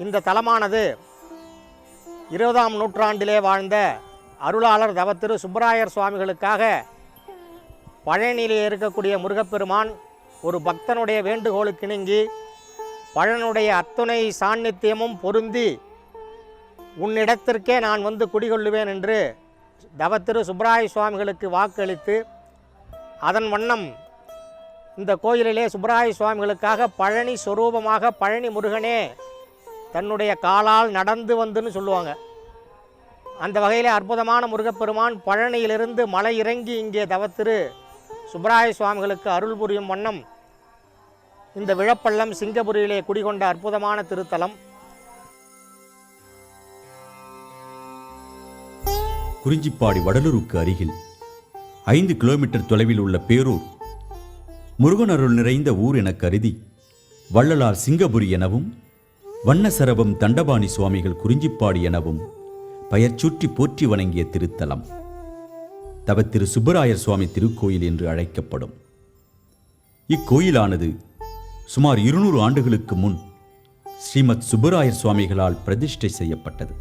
இந்த தலமானது இருபதாம் நூற்றாண்டிலே வாழ்ந்த அருளாளர் தவத்திரு சுப்பராயர் சுவாமிகளுக்காக பழனியிலே இருக்கக்கூடிய முருகப்பெருமான் ஒரு பக்தனுடைய வேண்டுகோளுக்கிணங்கி பழனுடைய அத்துணை சாநித்தியமும் பொருந்தி உன்னிடத்திற்கே நான் வந்து குடிகொள்ளுவேன் என்று தவத்திரு சுப்பராய சுவாமிகளுக்கு வாக்களித்து அதன் வண்ணம் இந்த கோயிலிலே சுப்பராய சுவாமிகளுக்காக பழனி சொரூபமாக பழனி முருகனே தன்னுடைய காலால் நடந்து வந்துன்னு சொல்லுவாங்க. அந்த வகையில் அற்புதமான முருகப்பெருமான் பழனியிலிருந்து மலை இறங்கி இங்கே தவத்திரு சுப்பராய சுவாமிகளுக்கு அருள் புரியும் வண்ணம் இந்த விழப்பள்ளம் சிங்கபுரியிலே குடிகொண்ட அற்புதமான திருத்தலம். குறிஞ்சிப்பாடி வடலூருக்கு அருகில் ஐந்து கிலோமீட்டர் தொலைவில் உள்ள பேரூர் முருகன் அருள் நிறைந்த ஊர் என கருதி வள்ளலார் சிங்கபுரி எனவும் வண்ணசரபம் தண்டபாணி சுவாமிகள் குறிஞ்சிப்பாடி எனவும் பெயர் சுற்றி போற்றி வணங்கிய திருத்தலம். தவத்திரு சுப்பராயர் சுவாமி திருக்கோயில் என்று அழைக்கப்படும். இக்கோயிலானது சுமார் இருநூறு ஆண்டுகளுக்கு முன் ஸ்ரீமத் சுப்பராயர் சுவாமிகளால் பிரதிஷ்டை செய்யப்பட்டது.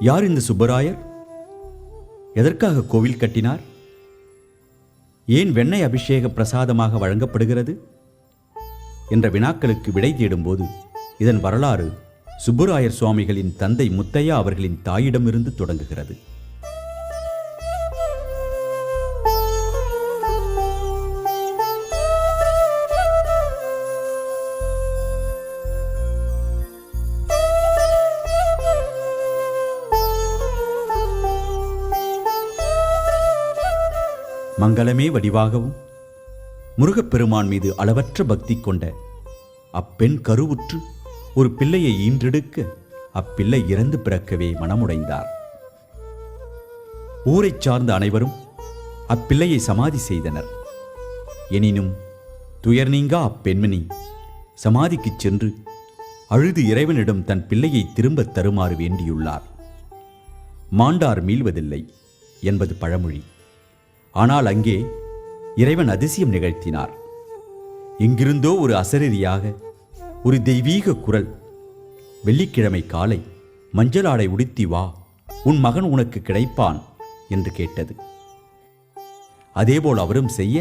யார் இந்த சுப்பராயர்? எதற்காக கோவில் கட்டினார்? ஏன் வெண்ணெய் அபிஷேக பிரசாதமாக வழங்கப்படுகிறது? என்ற வினாக்களுக்கு விடை தேடும்போது இதன் வரலாறு சுப்புராயர் சுவாமிகளின் தந்தை முத்தையா அவர்களின் தாயிடமிருந்து தொடங்குகிறது. மங்களமே வடிவாகவும் முருகப்பெருமான் மீது அளவற்ற பக்தி கொண்ட அப்பெண் கருவுற்று ஒரு பிள்ளையை ஈன்றெடுக்க அப்பிள்ளை இறந்து பிறக்கவே மனமுடைந்தார். ஊரைச் சார்ந்த அனைவரும் அப்பிள்ளையை சமாதி செய்தனர். எனினும் துயர் நீங்கா அப்பெண்மணி சமாதிக்குச் சென்று அழுது இறைவனிடம் தன் பிள்ளையை திரும்பத் தருமாறு வேண்டியுள்ளார். மாண்டார் மீள்வதில்லை என்பது பழமொழி. ஆனால் அங்கே இறைவன் அதிசயம் நிகழ்த்தினார். எங்கிருந்தோ ஒரு அசரீரியாக ஒரு தெய்வீக குரல் வெள்ளிக்கிழமை காலை மஞ்சள் ஆடை உடுத்தி வா உன் மகன் உனக்கு கிடைப்பான் என்று கேட்டது. அதேபோல் அவரும் செய்ய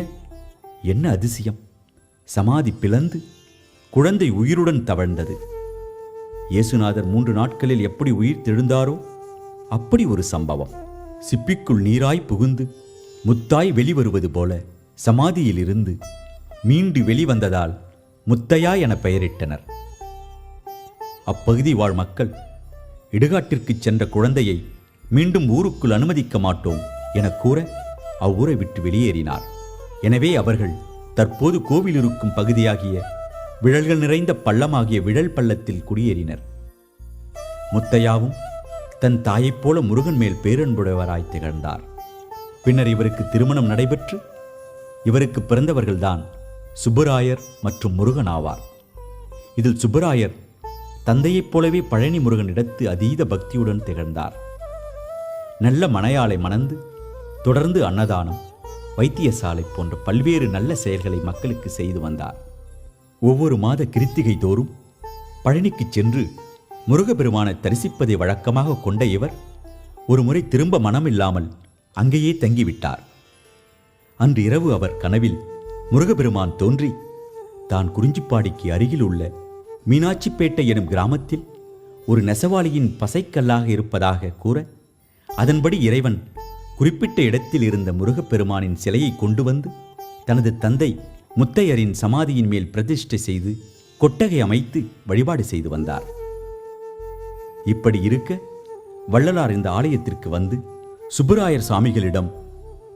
என்ன அதிசயம்? சமாதி பிளந்து குழந்தை உயிருடன் தவழ்ந்தது. இயேசுநாதர் மூன்று நாட்களில் எப்படி உயிர் தெழுந்தாரோ அப்படி ஒரு சம்பவம். சிப்பிக்குள் நீராய் புகுந்து முத்தாய் வெளிவருவது போல சமாதியிலிருந்து மீண்டு வெளிவந்ததால் முத்தையா என பெயரிட்டனர். அப்பகுதி வாழ் மக்கள் இடுகாட்டிற்கு சென்ற குழந்தையை மீண்டும் ஊருக்குள் அனுமதிக்க மாட்டோம் என கூற அவ்வூரை விட்டு வெளியேறினார். எனவே அவர்கள் தற்போது கோவில் இருக்கும் பகுதியாகிய விழல்கள் நிறைந்த பள்ளமாகிய விழல் பள்ளத்தில் குடியேறினர். முத்தையாவும் தன் தாயைப் போல முருகன் மேல் பேரன்புடையவராய் திகழ்ந்தார். பின்னர் இவருக்கு திருமணம் நடைபெற்று இவருக்கு பிறந்தவர்கள்தான் சுப்பராயர் மற்றும் முருகன் ஆவார். இதில் சுப்பராயர் தந்தையைப் போலவே பழனி முருகனிடத்து அதீத பக்தியுடன் திகழ்ந்தார். நல்ல மனையாளை மணந்து தொடர்ந்து அன்னதானம் வைத்தியசாலை போன்ற பல்வேறு நல்ல செயல்களை மக்களுக்கு செய்து வந்தார். ஒவ்வொரு மாத கிருத்திகை தோறும் பழனிக்கு சென்று முருகப்பெருமானை தரிசிப்பதை வழக்கமாக கொண்ட இவர் ஒருமுறை திரும்ப மனமில்லாமல் அங்கேயே தங்கிவிட்டார். அன்று இரவு அவர் கனவில் முருகப்பெருமான் தோன்றி தான் குறிஞ்சிப்பாடிக்கு அருகில் உள்ள மீனாட்சிப்பேட்டை எனும் கிராமத்தில் ஒரு நெசவாளியின் பசைக்கல்லாக இருப்பதாக கூற அதன்படி இறைவன் குறிப்பிட்ட இடத்தில் இருந்த முருகப்பெருமானின் சிலையை கொண்டு வந்து தனது தந்தை முத்தையரின் சமாதியின் மேல் பிரதிஷ்டை செய்து கொட்டகை அமைத்து வழிபாடு செய்து வந்தார். இப்படி இருக்க வள்ளலார் இந்த ஆலயத்திற்கு வந்து சுப்புராயர் சாமிகளிடம்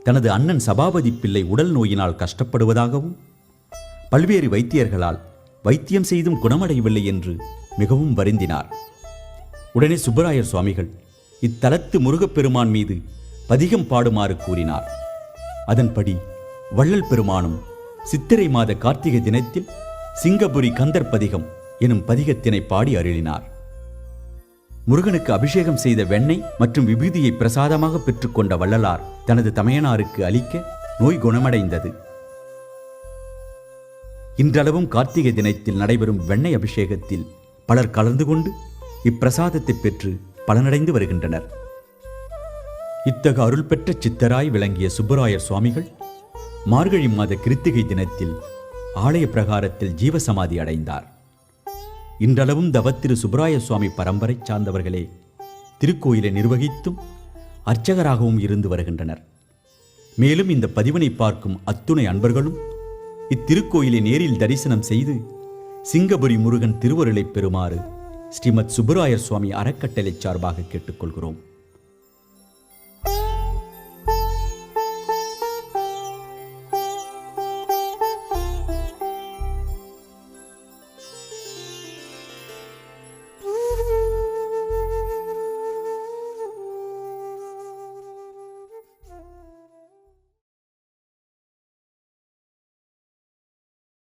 தனது அண்ணன் சபாபதி பிள்ளை உடல் நோயினால் கஷ்டப்படுவதாகவும் பல்வேறு வைத்தியர்களால் வைத்தியம் செய்தும் குணமடையவில்லை என்று மிகவும் வருந்தினார். உடனே சுப்பராயர் சுவாமிகள் இத்தலத்து முருகப்பெருமான் மீது பதிகம் பாடுமாறு கூறினார். அதன்படி வள்ளல் பெருமானும் சித்திரை மாத கார்த்திகை தினத்தில் சிங்கபுரி கந்தர் பதிகம் எனும் பதிகத்தினை பாடி அருளினார். முருகனுக்கு அபிஷேகம் செய்த வெண்ணெய் மற்றும் விபூதியை பிரசாதமாக பெற்றுக்கொண்ட வள்ளலார் தனது தமையனாருக்கு அளிக்க நோய் குணமடைந்தது. இன்றளவும் கார்த்திகை தினத்தில் நடைபெறும் வெண்ணெய் அபிஷேகத்தில் பலர் கலந்து கொண்டு இப்பிரசாதத்தை பெற்று பலனடைந்து வருகின்றனர். இத்தகு அருள் பெற்ற சித்தராய் விளங்கிய சுப்பராயர் சுவாமிகள் மார்கழி மாத கிருத்திகை தினத்தில் ஆலய பிரகாரத்தில் ஜீவசமாதி அடைந்தார். இன்றளவும் தவத்திரு சுப்பராய சுவாமி பரம்பரை சார்ந்தவர்களே திருக்கோயிலை நிர்வகித்தும் அர்ச்சகராகவும் இருந்து வருகின்றனர். மேலும் இந்த பதிவினை பார்க்கும் அத்துணை அன்பர்களும் இத்திருக்கோயிலை நேரில் தரிசனம் செய்து சிங்கபுரி முருகன் திருவருளைப் பெறுமாறு ஸ்ரீமத் சுப்பராயர் சுவாமி அறக்கட்டளை சார்பாக கேட்டுக்கொள்கிறோம்.